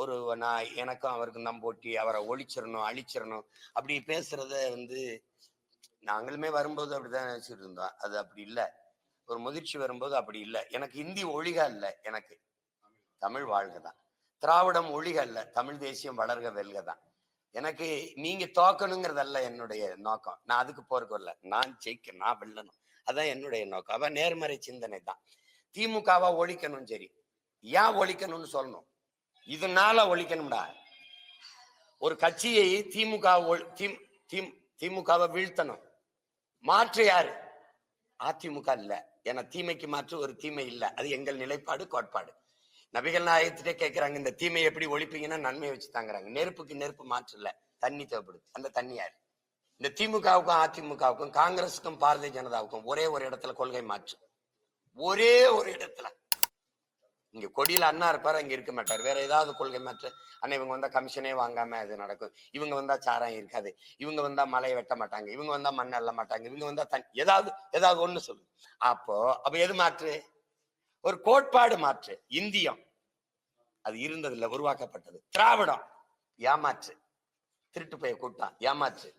ஒரு நான் எனக்கும் அவருக்கும் தான் போட்டி. அவரை ஒழிச்சிடணும் அழிச்சிடணும். அப்படி பேசுறத வந்து நாங்களுமே வரும்போது அப்படிதான் நினைச்சிட்டு இருந்தோம். அது அப்படி இல்லை. ஒரு முதிர்ச்சி வரும்போது அப்படி இல்லை. எனக்கு இந்தி ஒழிக இல்லை எனக்கு. தமிழ் வாழ்க தான் திராவிடம் ஒழிக அல்ல தமிழ் தேசியம் வளர்க வெல்க தான். எனக்கு நீங்க தோக்கணுங்கிறதல்ல என்னுடைய நோக்கம். நான் அதுக்கு போறதுக்கு வரல. நான் ஜெயிக்க நான் வெல்லணும். அதான் என்னுடைய நோக்கம். அவன் நேர்மறை சிந்தனை தான் திமுகவா ஒழிக்கணும் சரி. ஏன் ஒழிக்கணும்னு சொல்லணும்? இதனால ஒழிக்கணும்டா. ஒரு கட்சியை திமுக திம்- திமுகவை வீழ்த்தணும். மாற்று யாரு? அதிமுக இல்ல. ஏன்னா தீமைக்கு மாற்று ஒரு தீமை இல்ல. அது எங்கள் நிலைப்பாடு கோட்பாடு. நபிகள் நாயகத்திட்டே கேட்கிறாங்க இந்த தீமையை எப்படி ஒழிப்பீங்கன்னா நன்மையை வச்சு தாங்குறாங்க. நெருப்புக்கு நெருப்பு மாற்று இல்ல. தண்ணி தேவைப்படுது. அந்த தண்ணி யாரு? இந்த திமுகவுக்கும் அதிமுகவுக்கும் காங்கிரஸுக்கும் பாரதிய ஜனதாவுக்கும் ஒரே ஒரு இடத்துல கொள்கை மாற்று. ஒரே ஒரு இடத்துல. இங்க கொடியில அண்ணா இருப்பாரு அங்க இருக்க மாட்டார். வேற ஏதாவது கொள்கை மாற்று அண்ணா இவங்க வந்தா கமிஷனே வாங்காம இது நடக்கும். இவங்க வந்தா சாராயம் இருக்காது. இவங்க வந்தா மலையை வெட்ட மாட்டாங்க. இவங்க வந்தா மண் அள்ள மாட்டாங்க. இவங்க வந்தா தன் ஏதாவது ஏதாவது ஒண்ணு சொல்லு. அப்போ அப்ப எது மாற்று? ஒரு கோட்பாடு மாற்று. இந்தியம். அது இருந்ததில்ல உருவாக்கப்பட்டது. திராவிடம். ஏமாற்று. திருட்டு போய் கூட்டம் ஏமாற்று.